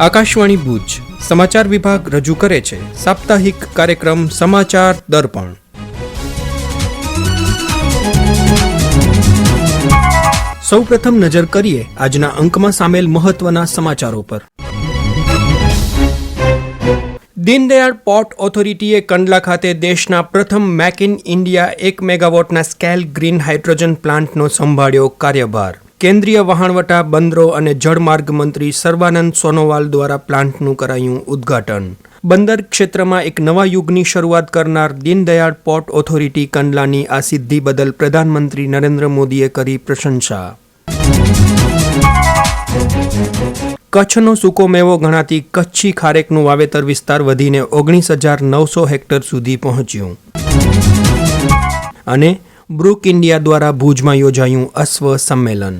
આકાશવાણી ભુજ. સમાચાર વિભાગ રજૂ કરે છે. સાપ્તાહિક કાર્યક્રમ સમાચાર દર્પણ. સૌપ્રથમ નજર કરીએ આજના અંકમાં સામેલ મહત્વના સમાચારો પર. દીનદયાળ પોર્ટ ઓથોરિટીએ કંડલા ખાતે દેશના પ્રથમ મેક ઇન ઇન્ડિયા એક મેગાવોટના સ્કેલ ગ્રીન હાઇડ્રોજન પ્લાન્ટનો સંભાળ્યો કાર્યભાર. કેન્દ્રીય વહાણવટા બંદરો અને જળમાર્ગ મંત્રી સર્વાનંદ સોનોવાલ દ્વારા પ્લાન્ટનું કરાયું ઉદ્ઘાટન. બંદર ક્ષેત્રમાં એક નવા યુગની શરૂઆત કરનાર દીનદયાળ પોર્ટ ઓથોરિટી કંડલાની આ સિદ્ધિ બદલ પ્રધાનમંત્રી નરેન્દ્ર મોદીએ કરી પ્રશંસા. કચ્છનો સૂકો મેવો ગણાતી કચ્છી ખારેકનું વાવેતર વિસ્તાર વધીને ઓગણીસ હજાર નવસો હેક્ટર સુધી પહોંચ્યું. અને બ્રુક ઇન્ડિયા દ્વારા ભુજમાં યોજાયું અશ્વ સંમેલન.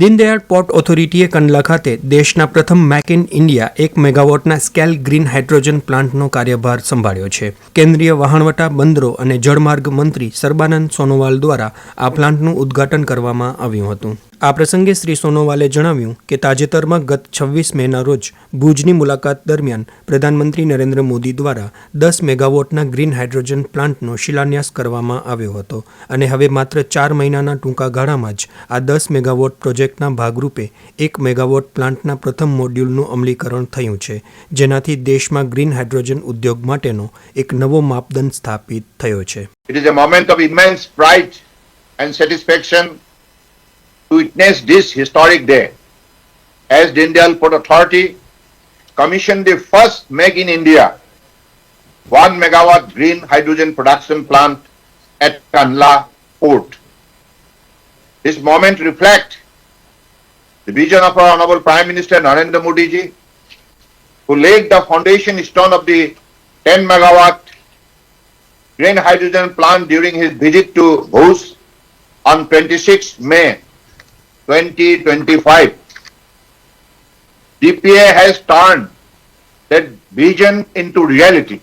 દીનદયાળ પોર્ટ ઓથોરિટીએ કંડલા ખાતે દેશના પ્રથમ મેક ઇન ઇન્ડિયા એક મેગાવોટના સ્કેલ ગ્રીન હાઇડ્રોજન પ્લાન્ટનો કાર્યભાર સંભાળ્યો છે. કેન્દ્રીય વહાણવટા બંદરો અને જળમાર્ગ મંત્રી સર્બાનંદ સોનોવાલ દ્વારા આ પ્લાન્ટનું ઉદ્ઘાટન કરવામાં આવ્યું હતું. આ પ્રસંગે શ્રી સોનોવાલે જણાવ્યું કે તાજેતરમાં ગત છવ્વીસ મેના રોજ ભુજની મુલાકાત દરમિયાન પ્રધાનમંત્રી નરેન્દ્ર મોદી દ્વારા દસ મેગાવોટના ગ્રીન હાઇડ્રોજન પ્લાન્ટનો શિલાન્યાસ કરવામાં આવ્યો હતો અને હવે માત્ર ચાર મહિનાના ટૂંકા ગાળામાં જ આ દસ મેગાવોટ પ્રોજેક્ટના ભાગરૂપે એક મેગાવોટ પ્લાન્ટના પ્રથમ મોડ્યુલનું અમલીકરણ થયું છે જેનાથી દેશમાં ગ્રીન હાઇડ્રોજન ઉદ્યોગ માટેનો એક નવો માપદંડ સ્થાપિત થયો છે It is a moment of immense pride and satisfaction to witness this historic day as Dindal Port Authority commissioned the first Make in India 1 megawatt green hydrogen production plant at Kandla Port. This moment reflects the vision of our Honorable Prime Minister Narendra Modi ji, who laid the foundation stone of the 10 megawatt green hydrogen plant during his visit to Bhuj on 26 May 2025. DPA has turned that vision into reality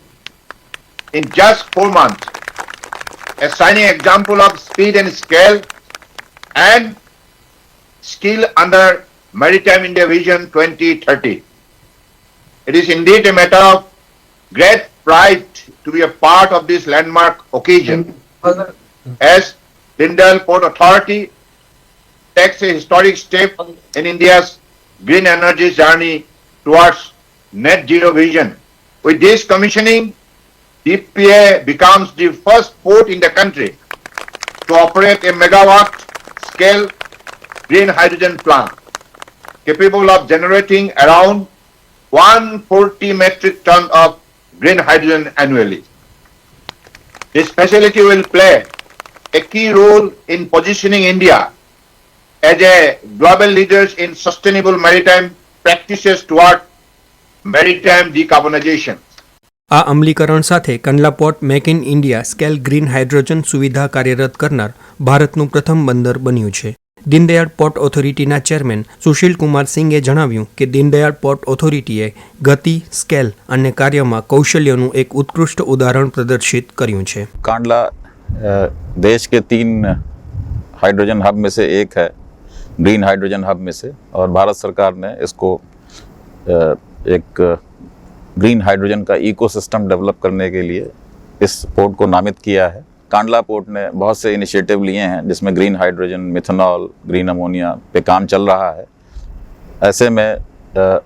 in just four months, a shining example of speed and scale and skill under Maritime India Vision 2030. It is indeed a matter of great pride to be a part of this landmark occasion as Lindell Port Authority takes a historic step in India's green energy journey towards net zero vision. With this commissioning, DPA becomes the first port in the country to operate a megawatt scale green hydrogen plant capable of generating around 140 metric ton of green hydrogen annually. This facility will play a key role in positioning India as a global leader in sustainable maritime practices toward maritime decarbonization. આ અમલીકરણ સાથે Kandla port make in India scale green hydrogen સુવિધા કાર્યરત કરનાર ભારતનું પ્રથમ બંદર બન્યું છે દીનદયાળ પોર્ટ ઓથોરિટીના ચેરમેન સુશીલ કુમાર સિંઘે જણાવ્યું કે દીનદયાળ પોર્ટ ઓથોરિટીએ ગતિ સ્કેલ અને કાર્યમાં કૌશલ્યનું એક ઉત્કૃષ્ટ ઉદાહરણ પ્રદર્શિત કર્યું છે कांडला अ, देश के तीन हाइड्रोजन हब में से एक है ग्रीन हाइड्रोजन हब में से और भारत सरकार ने इसको अ, एक ग्रीन हाइड्रोजन का इकोसिस्टम डेवलप करने के लिए इस पोर्ट को नामित किया है कांडला पोर्ट ने बहुत से इनिशिएटिव लिए हैं जिसमें green hydrogen methanol green ammonia पे काम चल रहा है। ऐसे में अ,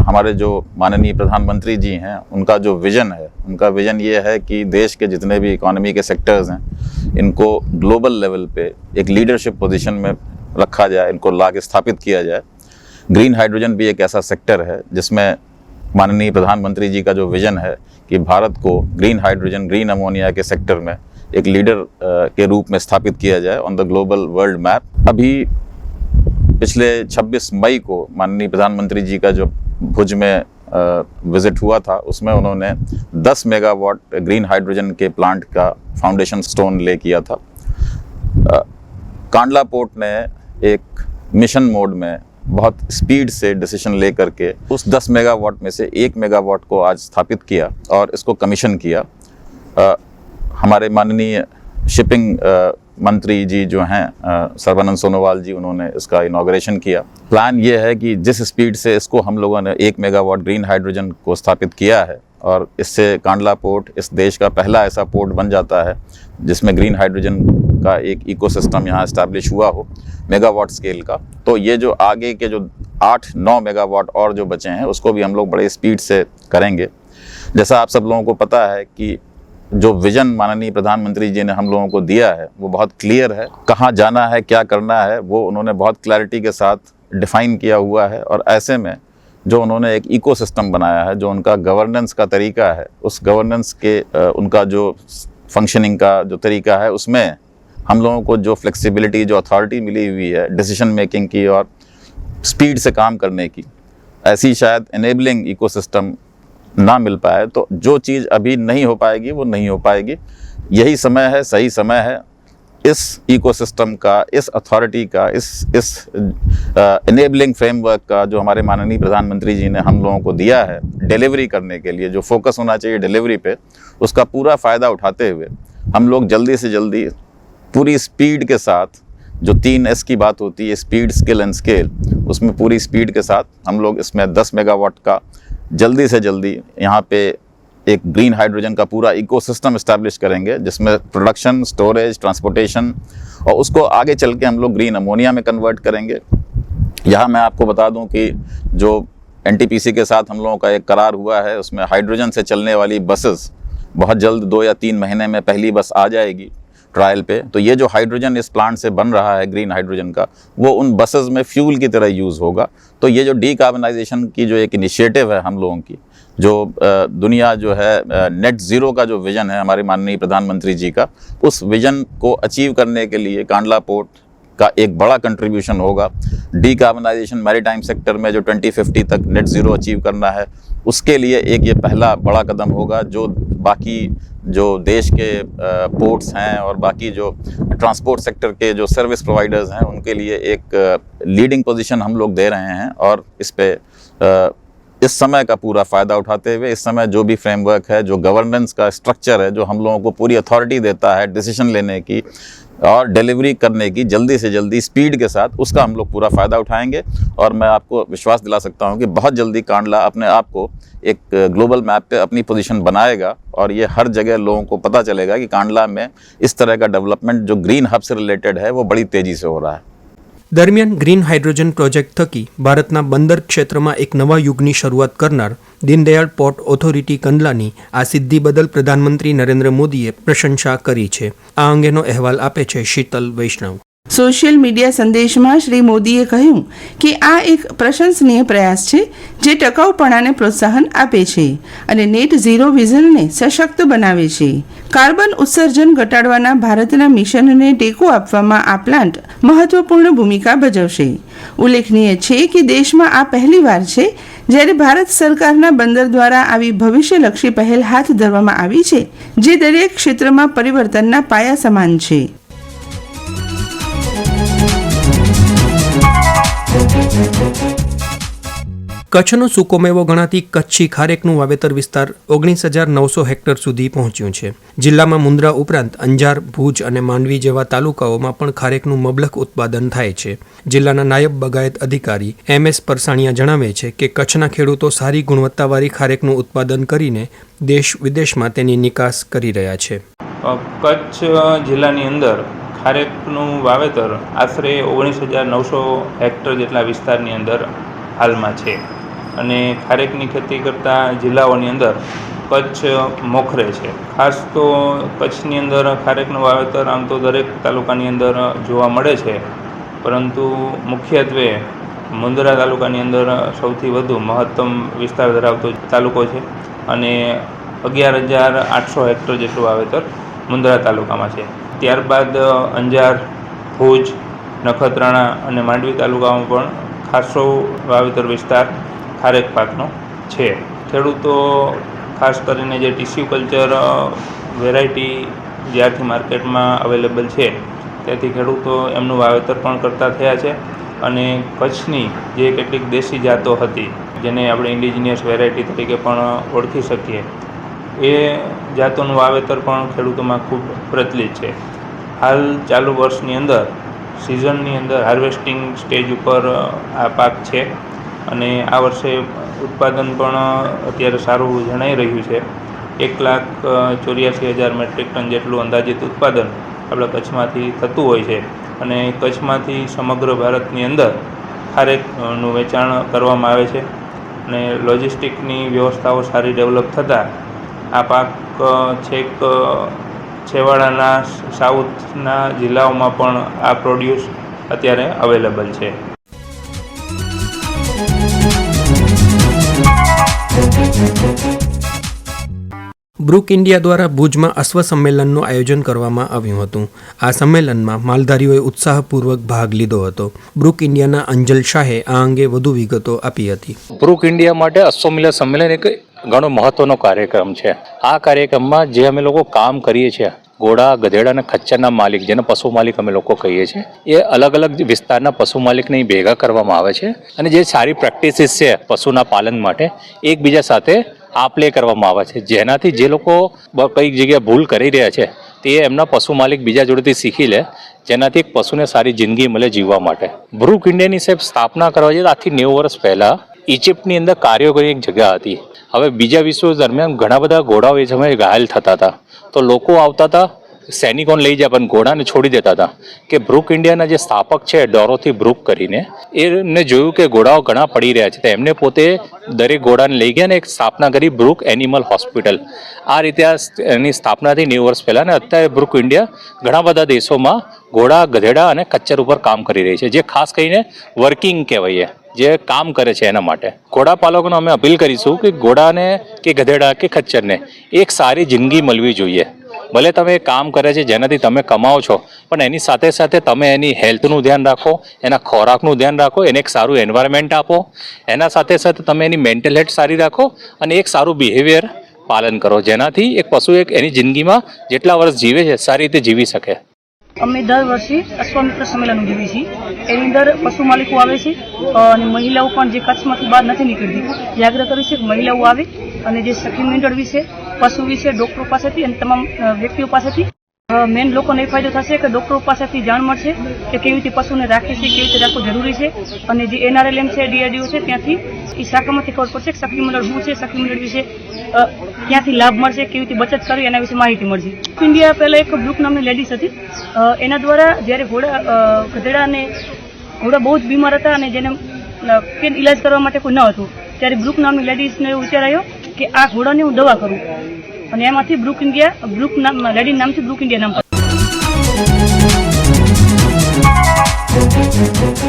हमारे जो माननीय प्रधानमंत्री जी हैं उनका जो विजन है उनका विजन ये है कि देश के जितने भी इकोनॉमी के सेक्टर्स हैं इनको ग्लोबल लेवल पे एक लीडरशिप पोजीशन में रखा जाए इनको ला के स्थापित किया जाए। ग्रीन हाइड्रोजन भी एक ऐसा सेक्टर है जिसमें माननीय प्रधानमंत्री जी का जो विजन है कि भारत को ग्रीन हाइड्रोजन ग्रीन अमोनिया के सेक्टर में एक लीडर के रूप में स्थापित किया जाए on the global world map अभी पिछले 26 मई को माननीय प्रधानमंत्री जी का जो भुज में विज़िट हुआ था, उसमें उन्होंने 10 मेगावाट ग्रीन हाइड्रोजन के प्लांट का फाउंडेशन स्टोन ले किया था। कांडला पोर्ट ने एक मिशन मोड में बहुत स्पीड से डिसीज़न ले करके उस 10 मेगावाट में से एक मेगावाट को आज स्थापित किया और इसको कमीशन किया। हमारे माननीय शिपिंग मंत्री जी जो हैं सर्बानंद सोनोवाल जी, उन्होंने इसका इनाग्रेशन किया। प्लान ये है कि जिस स्पीड से इसको हम लोगों ने एक मेगावाट ग्रीन हाइड्रोजन को स्थापित किया है और इससे कांडला पोर्ट इस देश का पहला ऐसा पोर्ट बन जाता है, जिसमें ग्रीन हाइड्रोजन का एक इकोसिस्टम यहाँ इस्टेब्लिश हुआ हो मेगावाट स्केल का। तो ये जो आगे के जो आठ, नौ मेगावाट और जो बचे हैं, उसको भी हम लोग बड़े स्पीड से करेंगे। जैसा आप सब लोगों को पता है कि जो विजन माननीय प्रधानमंत्री जी ने हम लोगों को दिया है, वो बहुत क्लियर है। कहाँ जाना है, क्या करना है, वो उन्होंने बहुत क्लैरिटी के साथ डिफाइन किया हुआ है और ऐसे में जो उन्होंने एक इकोसिस्टम बनाया है, जो उनका गवर्नेंस का तरीका है, उस गवर्नेंस के उनका जो फंक्शनिंग का जो तरीका है, उसमें हम लोगों को जो फ्लेक्सिबिलिटी जो अथॉरिटी मिली हुई है डिसीज़न मेकिंग की और स्पीड से काम करने की, ऐसी शायद इनेबलिंग इकोसिस्टम ना मिल पाए तो जो चीज़ अभी नहीं हो पाएगी, वो नहीं हो पाएगी। यही समय है, सही समय है। इस इकोसिस्टम का, इस अथॉरिटी का, इस इस इनेबलिंग फ्रेमवर्क का, जो हमारे माननीय प्रधानमंत्री जी ने हम लोगों को दिया है डिलीवरी करने के लिए, जो फोकस होना चाहिए डिलीवरी पे, उसका पूरा फ़ायदा उठाते हुए, हम लोग जल्दी से जल्दी पूरी स्पीड के साथ, जो तीन एस की बात होती है स्पीड स्किल एंड स्केल उसमें पूरी स्पीड के साथ हम लोग इसमें 10 मेगावाट का जल्दी से जल्दी यहाँ पे एक ग्रीन हाइड्रोजन का पूरा इकोसिस्टम इस्टेब्लिश करेंगे, जिसमें प्रोडक्शन स्टोरेज ट्रांसपोर्टेशन और उसको आगे चल के हम लोग ग्रीन अमोनिया में कन्वर्ट करेंगे। यहाँ मैं आपको बता दूँ कि जो एनटीपीसी के साथ हम लोगों का एक करार हुआ है, उसमें हाइड्रोजन से चलने वाली बसेस बहुत जल्द दो या तीन महीने में पहली बस आ जाएगी। ट्रायल पे तो ये जो हाइड्रोजन इस प्लांट से बन रहा है ग्रीन हाइड्रोजन का, वो उन बसेस में फ्यूल की तरह यूज़ होगा। तो ये जो डीकार्बनाइजेशन की जो एक इनिशिएटिव है हम लोगों की, जो दुनिया जो है नेट ज़ीरो का जो विज़न है हमारे माननीय प्रधानमंत्री जी का, उस विज़न को अचीव करने के लिए कांडला पोर्ट का एक बड़ा कंट्रीब्यूशन होगा। डीकार्बनाइजेशन मैरीटाइम सेक्टर में जो 2050 तक नेट ज़ीरो अचीव करना है उसके लिए एक ये पहला बड़ा कदम होगा जो बाकी जो देश के पोर्ट्स हैं और बाकी जो ट्रांसपोर्ट सेक्टर के जो सर्विस प्रोवाइडर्स हैं, उनके लिए एक लीडिंग पोजीशन हम लोग दे रहे हैं और इस पे इस समय का पूरा फ़ायदा उठाते हुए, इस समय जो भी फ्रेमवर्क है, जो गवर्नेंस का स्ट्रक्चर है, जो हम लोगों को पूरी अथॉरिटी देता है डिसीज़न लेने की और डिलीवरी करने की जल्दी से जल्दी स्पीड के साथ उसका हम लोग पूरा फ़ायदा उठाएँगे। और मैं आपको विश्वास दिला सकता हूँ कि बहुत जल्दी कांडला अपने आप को एक ग्लोबल मैप पे अपनी पोजीशन बनाएगा और ये हर जगह लोगों को पता चलेगा कि कांडला में इस तरह का डेवलपमेंट जो ग्रीन हब से रिलेटेड है, वो बड़ी तेज़ी से हो रहा है। દરમિયાન ગ્રીન હાઇડ્રોજન પ્રોજેક્ટ થકી ભારતના બંદર ક્ષેત્રમાં એક નવા યુગની શરૂઆત કરનાર દીનદયાળ પોર્ટ ઓથોરિટી કંડલાની આ સિદ્ધિ બદલ પ્રધાનમંત્રી નરેન્દ્ર મોદીએ પ્રશંસા કરી છે. આ અંગેનો અહેવાલ આપે છે શીતલ વૈષ્ણવ. સોશિયલ મીડિયા સંદેશમાં શ્રી મોદીએ કહ્યું કે આ એક પ્રશંસનીય પ્રયાસ છે જે ટકાઉપણાને પ્રોત્સાહન આપે છે અને નેટ ઝીરો વિઝનને સશક્ત બનાવે છે. કાર્બન ઉત્સર્જન ઘટાડવાના ભારતના મિશનને ટેકો આપવામાં આ પ્લાન્ટ મહત્વપૂર્ણ ભૂમિકા ભજવશે. ઉલ્લેખનીય છે કે દેશમાં આ પહેલીવાર છે જ્યારે ભારત સરકારના બંદર દ્વારા આવી ભવિષ્યલક્ષી પહેલ હાથ ધરવામાં આવી છે, જે દરેક ક્ષેત્રમાં પરિવર્તનના પાયા સમાન છે. કચ્છનો સુકોમેવો ગણાતી કચ્છી ખારેકનું વાવેતર વિસ્તાર ઓગણીસ હજાર નવસો હેક્ટર સુધી પહોંચ્યું છે. જિલ્લામાં મુન્દ્રા ઉપરાંત અંજાર, ભુજ અને માંડવી જેવા તાલુકાઓમાં પણ ખારેકનું મબલખ ઉત્પાદન થાય છે. જિલ્લાના નાયબ બગાયત અધિકારી એમ એસ પરસાણીયા જણાવે છે કે કચ્છના ખેડૂતો સારી ગુણવત્તાવાળી ખારેકનું ઉત્પાદન કરીને દેશ વિદેશમાં તેની નિકાસ કરી રહ્યા છે. કચ્છ જિલ્લાની અંદર ખારેકનું વાવેતર આશરે ઓગણીસ હજાર નવસો હેક્ટર જેટલા વિસ્તારની અંદર હાલમાં છે. અને ખારેકની ખેતી કરતા જિલ્લાઓની અંદર કચ્છ મોખરે છે. ખાસ તો કચ્છની અંદર ખારેકનું વાવેતર આમ તો દરેક તાલુકાની અંદર જોવા મળે છે. પરંતુ મુખ્યત્વે મુંદરા તાલુકાની અંદર સૌથી વધુ મહત્તમ વિસ્તાર ધરાવતો તાલુકો છે અને અગિયાર હજાર આઠસો હેક્ટર જેટલું વાવેતર મુંદ્રા તાલુકામાં છે. ત્યારબાદ અંજાર, ભુજ, નખત્રાણા અને માંડવી તાલુકામાં પણ ખાસો વાવેતર વિસ્તાર ખારેક પાકનો છે. ખેડૂતો, ખાસ કરીને જે ટીસ્યુ કલ્ચર વેરાયટી જ્યારથી માર્કેટમાં અવેલેબલ છે, ત્યાંથી ખેડૂતો એમનું વાવેતર પણ કરતા થયા છે અને કચ્છની જે કેટલીક દેશી જાતો હતી, જેને આપણે ઇન્ડિજિનિયસ વેરાયટી તરીકે પણ ઓળખી શકીએ એ જાતોનું વાવેતર પણ ખેડૂતોમાં ખૂબ પ્રચલિત છે. હાલ ચાલુ વર્ષની અંદર, સિઝનની અંદર હાર્વેસ્ટિંગ સ્ટેજ ઉપર આ પાક છે. અને આ વર્ષે ઉત્પાદન પણ અત્યારે સારું જણાઈ રહ્યું છે. એક લાખ ચોર્યાસી હજાર મેટ્રિક ટન જેટલું અંદાજિત ઉત્પાદન આપણા કચ્છમાંથી થતું હોય છે. અને કચ્છમાંથી સમગ્ર ભારતની અંદર ખારેકનું વેચાણ કરવામાં આવે છે. અને લોજિસ્ટિકની વ્યવસ્થાઓ સારી ડેવલપ થતાં આ પાક છેક છેવાડાના સાઉથના જિલ્લાઓમાં પણ આ પ્રોડ્યુસ અત્યારે અવેલેબલ છે. બ્રુક ઇન્ડિયા દ્વારા ભુજમાં અશ્વ સંમેલનનું આયોજન કરવામાં આવ્યું હતું. આ સંમેલનમાં માલધારીઓએ ઉત્સાહપૂર્વક ભાગ લીધો હતો. બ્રુક ઇન્ડિયાના અંજલ શાહે આ અંગે વધુ વિગતો આપી હતી. બ્રુક ઇન્ડિયા માટે અશ્વમિલા સંમેલન એક ઘણો મહત્વનો કાર્યક્રમ છે. આ કાર્યક્રમમાં જે અમે લોકો કામ કરીએ છીએ, ઘોડા, ગધેડા અને ખચ્ચરના માલિક, જેને પશુ માલિક અમે લોકો કહીએ છીએ, એ અલગ અલગ વિસ્તારના પશુ માલિકને ભેગા કરવામાં આવે છે અને જે સારી પ્રેક્ટિસીસ છે પશુના પાલન માટે, એકબીજા સાથે આપ લે કરવામાં આવે છે. જેનાથી જે લોકો કઈ જગ્યાએ ભૂલ કરી રહ્યા છે, તે એમના પશુ માલિક બીજા જોડેથી શીખી લે, જેનાથી પશુને સારી જિંદગી મળે જીવવા માટે. બ્રુક ઇન્ડિયાની સાહેબ સ્થાપના કરવા જઈએ આથી નેવું વર્ષ પહેલાં ઇજિપ્તની અંદર કાર્યો કરી એક જગ્યા હતી. હવે બીજા વિશ્વ દરમિયાન ઘણા બધા ઘોડાઓ એ સમયે ઘાયલ થતા હતા. તો લોકો આવતા હતા, સૈનિકોને લઈ જાય પણ ઘોડાને છોડી દેતા હતા. કે બ્રુક ઇન્ડિયાના જે સ્થાપક છે, ડોરોથી બ્રુક કરીને, એમને જોયું કે ઘોડાઓ ઘણા પડી રહ્યા છે. તો એમને પોતે દરેક ઘોડાને લઈ ગયા ને એક સ્થાપના કરી બ્રુક એનિમલ હોસ્પિટલ. આ રીતે આ એની સ્થાપના થઈ નેવું વર્ષ પહેલાં અને અત્યારે બ્રુક ઇન્ડિયા ઘણા બધા દેશોમાં ઘોડા, ગધેડા અને કચ્ચર ઉપર કામ કરી રહી છે. જે ખાસ કરીને વર્કિંગ કહેવાય જે કામ કરે છે એના માટે. ઘોડા પાલકોને અમે અપીલ કરીશું કે ઘોડાને કે ગધેડા કે ખચ્ચરને એક સારી જિંદગી મળવી જોઈએ. ભલે તમે કામ કરે છે જેનાથી તમે કમાઓ છો, પણ એની સાથે સાથે તમે એની હેલ્થનું ધ્યાન રાખો, એના ખોરાકનું ધ્યાન રાખો, એને એક સારું એન્વાયરમેન્ટ આપો, એના સાથે સાથે તમે એની મેન્ટલ હેલ્થ સારી રાખો અને એક સારું બિહેવિયર પાલન કરો, જેનાથી એક પશુ એક એની જિંદગીમાં જેટલા વર્ષ જીવે છે, સારી રીતે જીવી શકે. અમે દર વર્ષે અશ્વમિત્ર સંમેલન ઉજવીએ છીએ. એની અંદર પશુ માલિકો આવે છે અને મહિલાઓ પણ જે કચ્છમાંથી બહાર નથી નીકળતી. જાગૃત કરી છે કે મહિલાઓ આવે અને જે સખી મંડળ વિશે પશુ વિશે ડોક્ટરો પાસેથી અને તમામ વ્યક્તિઓ પાસેથી. મેન લોકોને એ ફાયદો થશે કે ડોક્ટરો પાસેથી જાણ મળશે કે કેવી રીતે પશુને રાખે છે, કેવી રીતે રાખવું જરૂરી છે. અને જે એનઆરએલએમ છે ડીઆરડીઓ છે, ત્યાંથી એ શાખામાંથી ખબર પડશે કે સખી મંડળ શું છે સખી મંડળ વિશે ક્યાંથી લાભ મળશે, કેવી રીતે બચત કરવી, એના વિશે માહિતી મળશે. ઇન્ડિયા પહેલાં એક બ્રુક નામની લેડીઝ હતી. એના દ્વારા જ્યારે ઘોડા ગધેડા ઘોડા બહુ જ બીમાર હતા અને જેને કેમ ઇલાજ કરવા માટે કોઈ ન હતું. ત્યારે બ્રુક નામની લેડીઝને વિચાર આવ્યો કે આ ઘોડાને હું દવા કરું. અને એમાંથી બ્રુક ઇન્ડિયા બ્રુક નામ, લેડી નામથી બ્રુક ઇન્ડિયા નામ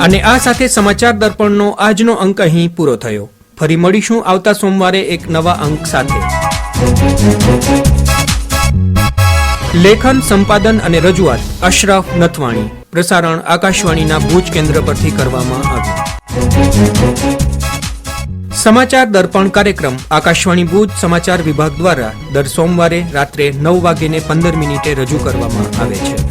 અને આ સાથે સમાચાર દર્પણનો આજનો અંક અહીં પૂરો થયો. ફરી મળીશું આવતા સોમવારે એક નવા અંક સાથે. લેખન, સંપાદન અને રજૂઆત, અશરફ નથવાણી. પ્રસારણ આકાશવાણીના ભુજ કેન્દ્ર પરથી કરવામાં આવ્યું. સમાચાર દર્પણ કાર્યક્રમ આકાશવાણી ભુજ સમાચાર વિભાગ દ્વારા દર સોમવારે રાત્રે નવ વાગ્યે પંદર મિનિટે રજૂ કરવામાં આવે છે.